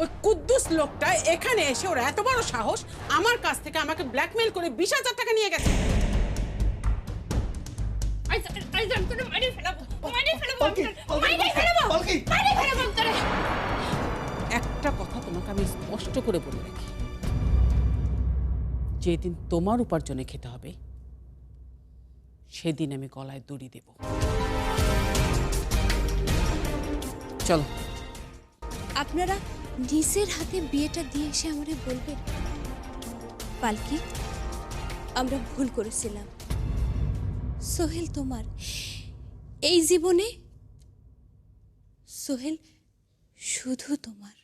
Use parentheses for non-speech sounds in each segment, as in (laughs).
ওই কুদ্দুস লোকটা এখানে এসে ওর এত বড় সাহস আমার কাছ থেকে আমাকে ব্ল্যাকমেল করে বিশ হাজার টাকা নিয়ে গেছে। একটা কথা তোমাকে আমি স্পষ্ট করে বলে রাখি। যেদিন তোমার উপার্জনে খেতে হবে সেদিন আমি গলায় দড়ি দেব। চলো। আপনারা নিজের হাতে বিয়েটা দিয়ে এসে আমাদের বলবেন? পালকি, আমরা ভুল করেছিলাম। সোহেল তোমার, এই জীবনে সোহেল শুধু তোমার।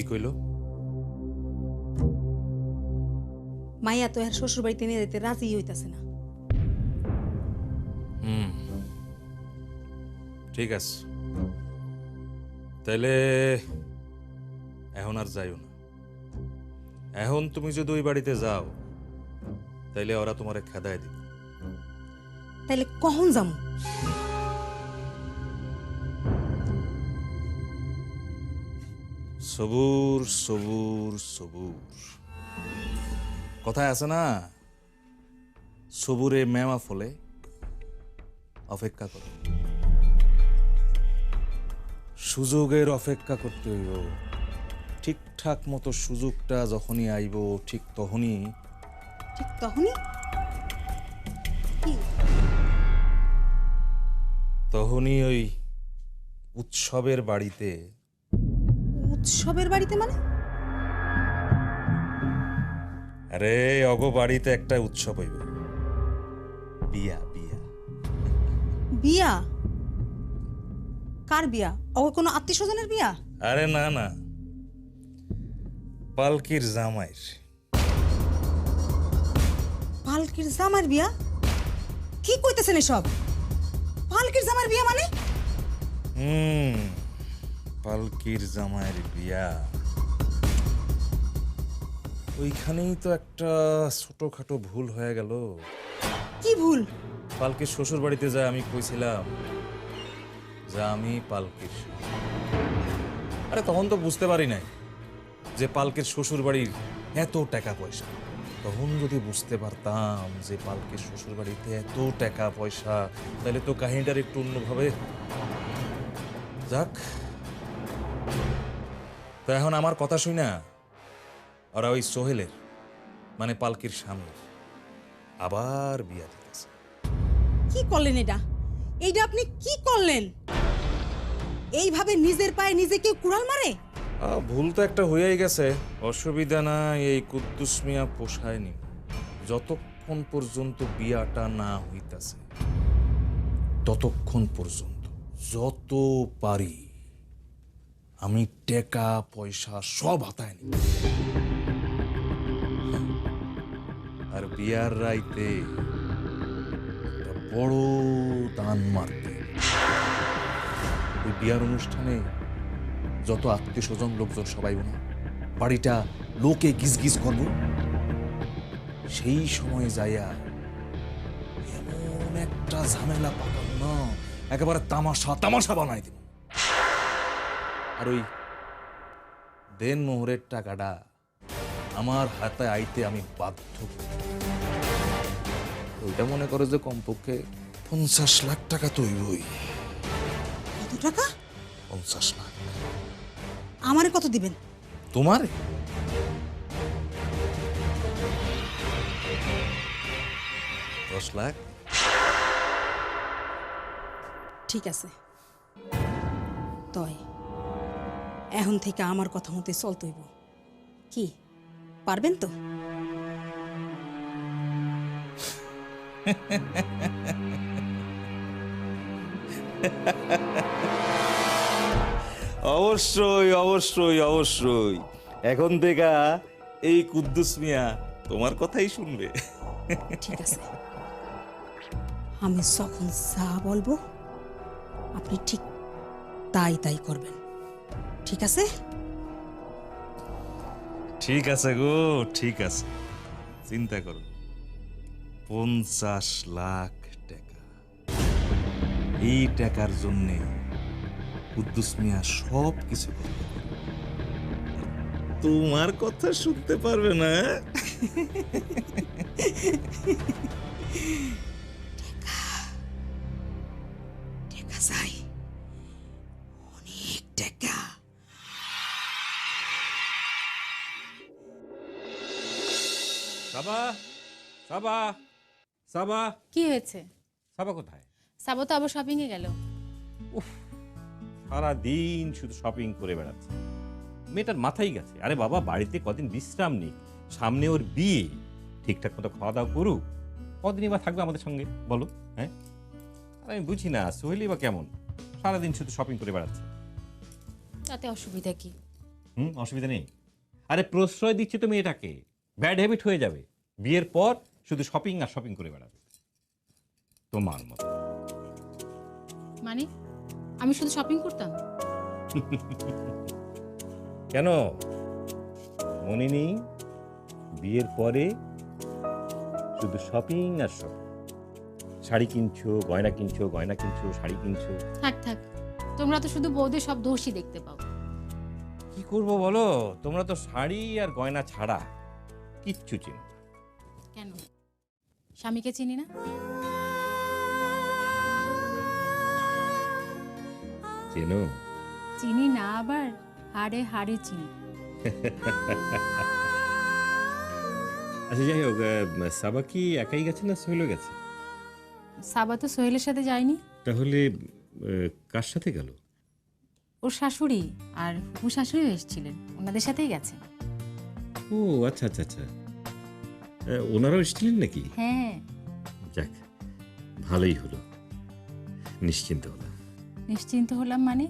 কি কইল? মাইয়া তো আর শ্বশুর বাড়িতে নিয়ে যেতে রাজি হইতাছে না। হুম। ঠিক আছে। তাইলে এখন আর যাইও না। এখন তুমি যদি ওই বাড়িতে যাও তাইলে ওরা তোমারে খেদায় দিবে। তাইলে কখন যামু? সবুর সবুর সবুর। কথায় আছে না? সবুরে মেওয়া ফলে অপেক্ষা করো। সুযোগের অপেক্ষা করতে হইব। ঠিকঠাক মতো সুযোগটা যখনই আইব ঠিক তখনই ঠিক তখনই? তখনই ওই উৎসবের বাড়িতে উৎসবের বাড়িতে মানে? আরে অগো বাড়িতে একটা উৎসব হইব। বিয়া বিয়া। বিয়া? কার বিয়া? ও কোনো আত্মীয় স্বজনের বিয়া? আরে না না। পালকির জামাইর পালকির জামার বিয়া? কি কইতেছেন এসব? পালকির জামার বিয়া মানে? হুম। পালকির জামাইয়ের বিয়া। ওইখানেই তো একটা ছোটখাটো ভুল হয়ে গেল। কি ভুল? পালকির শ্বশুর বাড়িতে যায় আমি কইছিলাম যে আমি পালকির। আরে তখন তো বুঝতে পারি নাই যে পালকের শ্বশুর বাড়ির এত টাকা পয়সা। তখন যদি বুঝতে পারতাম যে পালকের শ্বশুর বাড়িতে এত টাকা পয়সা তাহলে তো কাহিনীটার একটু অন্যভাবে। যাক তো এখন আমার কথা শুই না? ওরা ওই সোহেলের মানে পালকির স্বামীর। আবার বিয়া দিতেছে। কি করলেন এটা? এইটা আপনি কি করলেন? এইভাবে নিজের পায়ে নিজে কেউ কুড়াল মারে? ভুল তো একটা হয়েই গেছে। অসুবিধা নাই এই কুদ্দুস মিয়া পোষায়নি। যতক্ষণ পর্যন্ত বিয়াটা না হইতাছে ততক্ষণ পর্যন্ত যত পারি আমি টাকা, পয়সা সব হাতায় নি আর বিয়ার রাইতে বড় দান মারতে। ওই বিয়ার অনুষ্ঠানে যত আত্মীয় স্বজন লোকজন সবাই না বাড়িটা লোকে গিজ গিজ করব। সেই সময় যাইয়া এমন একটা ঝামেলা পাকাম না, একেবারে তামাশা তামাশা বানাই দিব। আর ওই দেন মোহরের টাকাটা আমার হাতে আইতে আমি বাধ্য। ওইটা মনে করো যে কমপক্ষে পঞ্চাশ লাখ টাকা তো হইবই। কত টাকা? পঞ্চাশ লাখ। আমারে কত দিবেন? তোমার? দশ লাখ? ঠিক আছে। তয়। এখন থেকে আমার কথা মতে চলতে হইব কি? পারবেন তো? অবশ্যই অবশ্যই অবশ্যই। এখন থেকে এই কুদ্দুস মিয়া তোমার কথাই শুনবে। ঠিক আছে। আমি যখন যা বলব আপনি ঠিক তাই তাই করবেন। ঠিক আছে? ঠিক আছে গো, ঠিক আছে। চিন্তা করো পঞ্চাশ লাখ টাকা। এই টাকার জন্যে কুদ্দুস সব কিছু তোমার কথা শুনতে পারবে না সাবা সাবা। কি হয়েছে? সাবা কোথায়? সাবা তো আবার শপিং এ গেল। সারা দিন শুধু শপিং করে বেড়াচ্ছে। মেয়েটার মাথায় গেছে। আরে বাবা বাড়িতে কদিন বিশ্রাম নেই সামনে ওর বিয়ে। ঠিকঠাক মতো খাওয়া দাওয়া করুক। কদিনই বা থাকবে আমাদের সঙ্গে বলো হ্যাঁ? আর আমি বুঝি না সোহেলি বা কেমন? সারাদিন শুধু শপিং করে বেড়াচ্ছে। তাতে অসুবিধা কি? হুম অসুবিধা নেই। আরে প্রশ্রয় দিচ্ছে তো মেয়েটাকে। ব্যাড হ্যাবিট হয়ে যাবে। বিয়ের পর শুধু শপিং আর শপিং করে বেড়াবে। তোমার মতো। মানে? আমি শুধু শপিং করতাম? কেন? মনে নেই বিয়ের পরে শুধু শপিং আর শপিং শাড়ি কিনছো গয়না কিনছো গয়না কিনছো শাড়ি কিনছো। থাক থাক। তোমরা তো শুধু বউদের সব দোষই দেখতে পাও। কি করব বলো? তোমরা তো শাড়ি আর গয়না ছাড়া কিচ্ছু চেনো স্বামীকে চিনি না? চেনো? চিনি না আবার? হাড়ে হাড়ে চিনি। আচ্ছা যাই হোক সাবা কি একাই গেছে না সোহেলও গেছে? সাবা তো সোহেলের সাথে যায়নি। তাহলে কার সাথে গেল? ওর শাশুড়ি আর ও শাশুড়িও এসেছিলেন ওনাদের সাথেই গেছে। ও আচ্ছা আচ্ছা আচ্ছা। ওনারাও এসেছিলেন নাকি? হ্যাঁ। যাক ভালোই হলো। নিশ্চিন্ত হলাম। নিশ্চিন্ত হলাম মানে?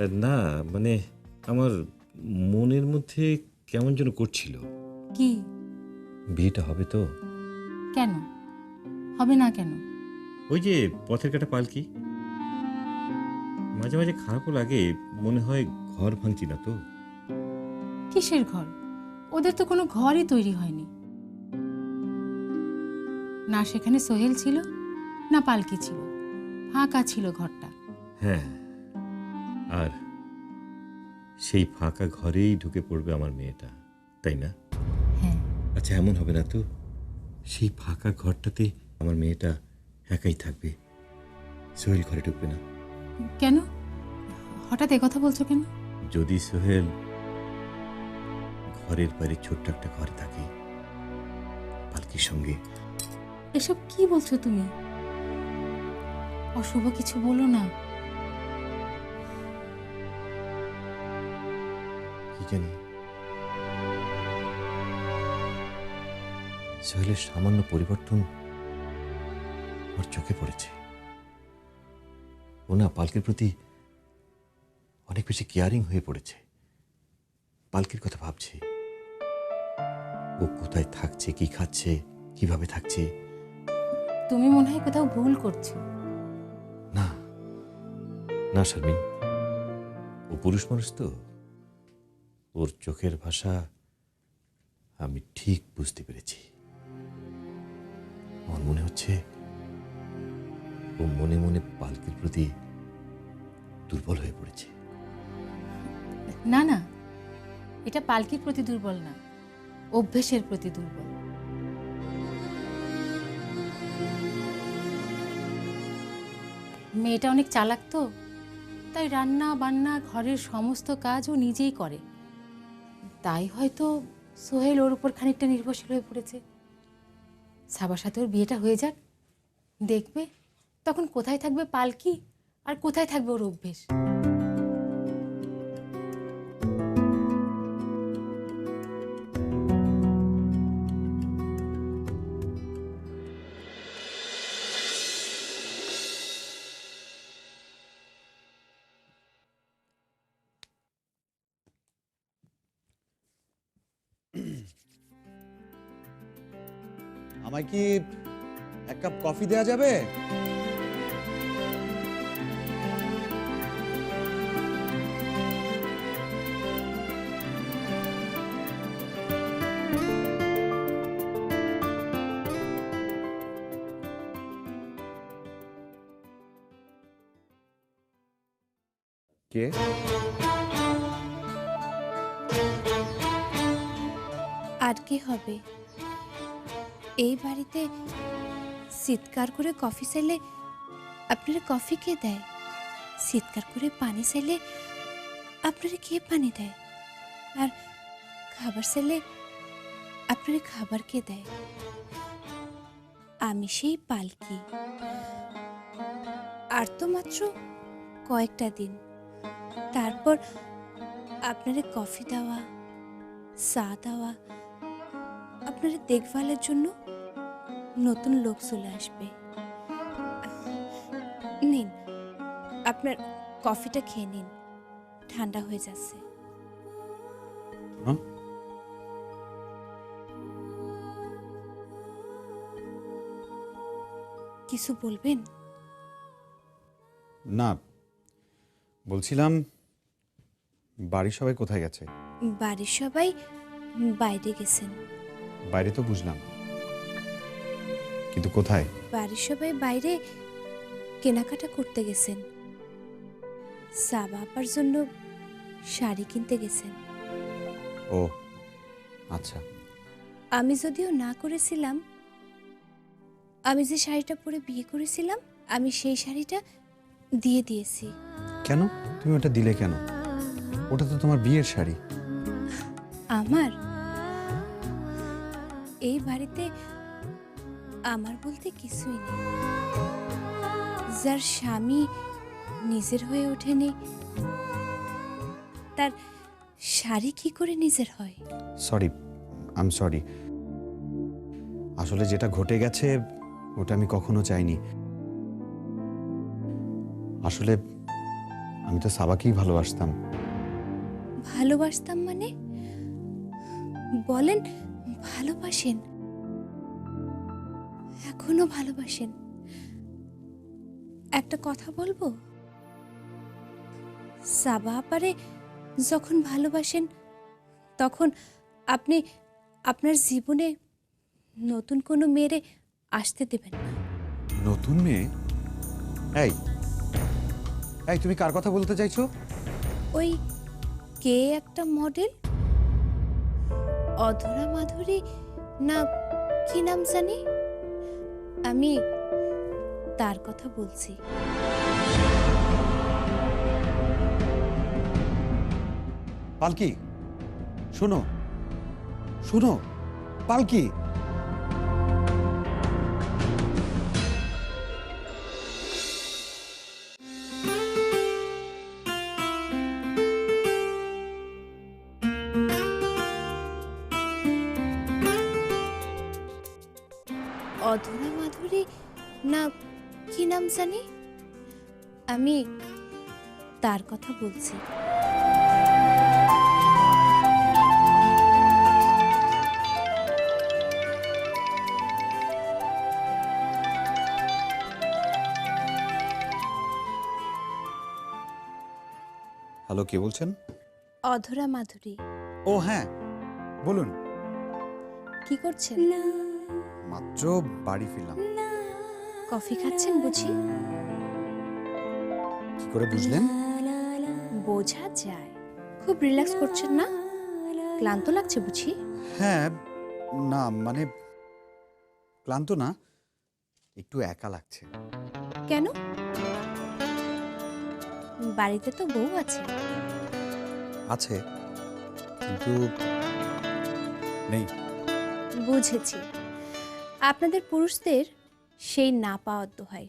না মানে আমার মনের মধ্যে কেমন যেন করছিল। কি? বিয়েটা হবে তো। কেন? হবে না কেন? ওই যে পথের কাটা পালকি। মাঝে মাঝে খারাপও লাগে মনে হয় ঘর ভাঙছি না তো। কিসের ঘর? ওদের তো কোনো ঘরই তৈরি হয়নি। না সেখানে সোহেল ছিল না পালকি ছিল। ফাঁকা ছিল ঘরটা। হ্যাঁ আর সেই ফাঁকা ঘরেই ঢুকে পড়বে আমার মেয়েটা তাই না? হ্যাঁ। আচ্ছা এমন হবে না তো। সেই ফাঁকা ঘরটাতে আমার মেয়েটা একাই থাকবে। সোহেল ঘরে ঢুকবে না। কেন? হঠাৎ কথা বলছো কেন? যদি সোহেল ঘরের বাইরে ছোট্ট একটা ঘরে থাকে পালকির সঙ্গে এসব কি বলছো তুমি? অশুভ কিছু বলো না। কি সোহেলের সামান্য পরিবর্তন ওর চোখে পড়েছে। ও না পালকির প্রতি অনেক বেশি কেয়ারিং হয়ে পড়েছে। পালকির কথা ভাবছে। ও কোথায় থাকছে, কি খাচ্ছে, কীভাবে থাকছে? তুমি মনে হয় কোথাও ভুল করছ। না। না শারমিন। ও পুরুষ মানুষ তো। ওর চোখের ভাষা আমি ঠিক বুঝতে পেরেছি। আমার মনে হচ্ছে ও মনে মনে পালকির প্রতি দুর্বল হয়ে পড়েছে। না না। এটা পালকির প্রতি দুর্বল না। অভ্যেসের প্রতি দুর্বল। মেয়েটা অনেক চালাক তো। তাই রান্না বান্না ঘরের সমস্ত কাজ ও নিজেই করে। তাই হয়তো সোহেল ওর উপর খানিকটা নির্ভরশীল হয়ে পড়েছে। সাবার সাথে ওর বিয়েটা হয়ে যাক। দেখবে তখন কোথায় থাকবে পালকি আর কোথায় থাকবে ওর অভ্যেস। আমায় কি এক কাপ কফি দেয়া যাবে? কে? আর কি হবে? এই বাড়িতে চিৎকার করে কফি চাইলে আপনারা কফি কে দেয়? চিৎকার করে পানি চাইলে আপনারা কে পানি দেয়? আর খাবার চাইলে আপনারা খাবার কে দেয়? আমি সেই পালকি। আর তো মাত্র কয়েকটা দিন। তারপর আপনারা কফি দেওয়া, চা দেওয়া আপনারা দেখভালের জন্য নতুন লোক চলে আসবে। নিন আপনার কফিটা খেয়ে নিন। ঠান্ডা হয়ে যাচ্ছে। কিছু বলবেন? না বলছিলাম বাড়ির সবাই কোথায় গেছে? বাড়ির সবাই বাইরে গেছেন। বাইরে তো বুঝলাম। কিন্তু কোথায়? বাড়ির সবাই বাইরে কেনাকাটা করতে গেছেন। চা বাবার জন্য শাড়ি কিনতে গেছেন। ও আচ্ছা। আমি যদিও না করেছিলাম আমি যে শাড়িটা পরে বিয়ে করেছিলাম আমি সেই শাড়িটা দিয়ে দিয়েছি। কেন? তুমি ওটা দিলে কেন? ওটা তো তোমার বিয়ের শাড়ি। আমার? এই বাড়িতে আমার বলতে কিছুই নেই। যার স্বামী নিজের হয়ে ওঠেনি তার শাড়ি কি করে নিজের হয়? সরি আম সরি আসলে যেটা ঘটে গেছে ওটা আমি কখনো চাইনি। আসলে আমি তো সাবাকেই ভালোবাসতাম। ভালোবাসতাম মানে? বলেন ভালোবাসেন? এখনও ভালোবাসেন? একটা কথা বলব? সাবা আপারে যখন ভালোবাসেন তখন আপনি আপনার জীবনে নতুন কোনো মেয়েরে আসতে দেবেন না। নতুন মেয়ে? এই এই তুমি কার কথা বলতে চাইছো? ওই কে একটা মডেল অধরা মাধুরী না কি নাম জানি? আমি তার কথা বলছি। পালকি শোনো শোনো পালকি। অধরা মাধুরী না কি নাম জানি? আমি তার কথা বলছি। হ্যালো কে বলছেন? অধরা মাধুরী। ও হ্যাঁ বলুন। কি করছেন? মাত্র বাড়ি ফিরলাম। কফি খাচ্ছেন বুঝি? কি করে বুঝলেন? বোঝা যায়। খুব রিল্যাক্স করছেন না? ক্লান্ত লাগছে বুঝি? হ্যাঁ না মানে ক্লান্ত না একটু একা লাগছে। কেন? বাড়িতে তো বউ আছে। আছে কিন্তু নেই। বুঝেছি। আপনাদের পুরুষদের সেই না পাওয়ার দোহাই।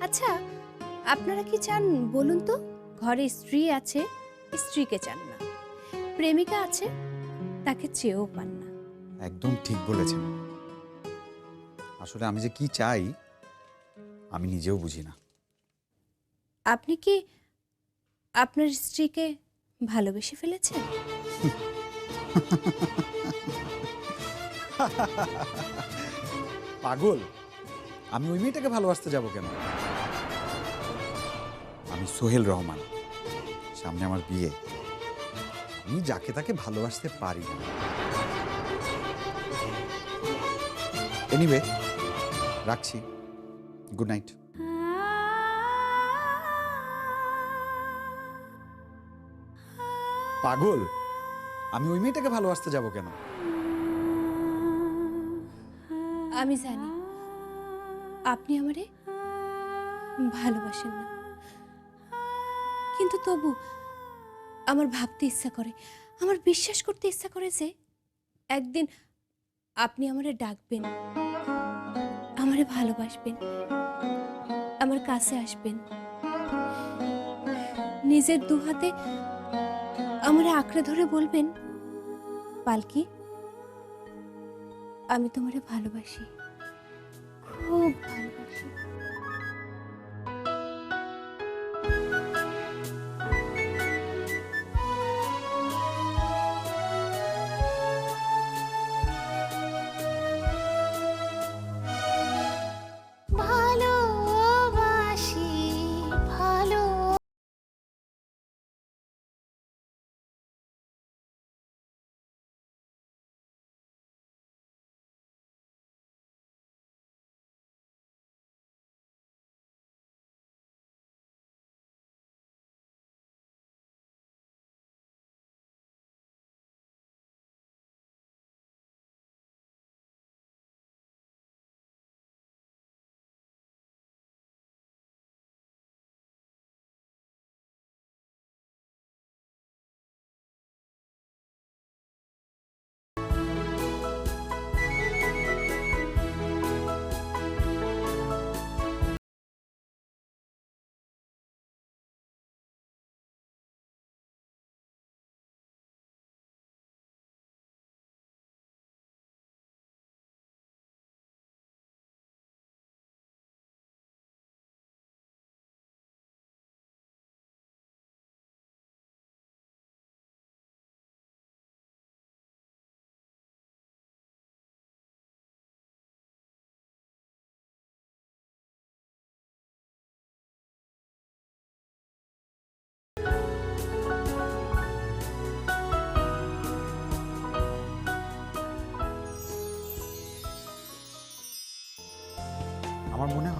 আচ্ছা আপনারা কি চান বলুন তো? ঘরে স্ত্রী আছে স্ত্রীকে চান না। প্রেমিকা আছে তাকে চেয়েও পান না। একদম ঠিক বলেছেন। আসলে আমি যে কি চাই আমি নিজেও বুঝি না। আপনি কি আপনার স্ত্রীকে ভালোবেসে ফেলেছেন? (laughs) (laughs) পাগল, আমি ওই মেয়েটাকে ভালোবাসতে যাব কেন? আমি সোহেল রহমান, সামনে আমার বিয়ে। আমি যাকে তাকে ভালোবাসতে পারি না। এনিওয়ে রাখছি। গুড নাইট পাগল, আমি ওই মেয়েটাকে ভালোবাসতে যাব কেন? আমি জানি। আপনি আমারে ভালোবাসেন না। কিন্তু তবু আমার ভাবতে ইচ্ছা করে, আমার বিশ্বাস করতে ইচ্ছা করে যে একদিন আপনি আমারে ডাকবেন, আমারে ভালোবাসবেন, আমার কাছে আসবেন। নিজের দু হাতে আমারে আঁকড়ে ধরে বলবেন, পালকি আমি তোমারে ভালোবাসি। খুব ভালোবাসি।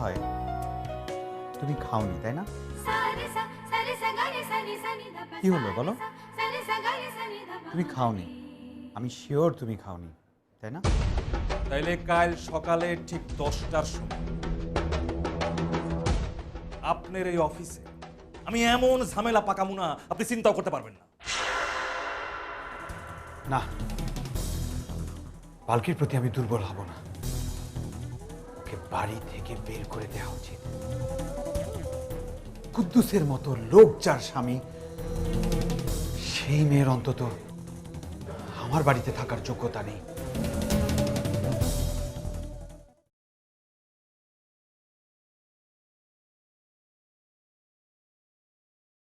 হয়। তুমি খাওনি তাই না? কি হলো বলো? তুমি খাওনি। আমি শিওর তুমি খাওনি তাই না? তাইলে কাল সকালে ঠিক দশটার সময় আপনার এই অফিসে আমি এমন ঝামেলা পাকামু না আপনি চিন্তাও করতে পারবেন না। না পালকির প্রতি আমি দুর্বল হব না। বাড়ি থেকে বের করে দেওয়া উচিত। কুদ্দুসের মতো লোক যার স্বামী, সেই মেয়ের অন্তত আমার বাড়িতে থাকার যোগ্যতা নেই।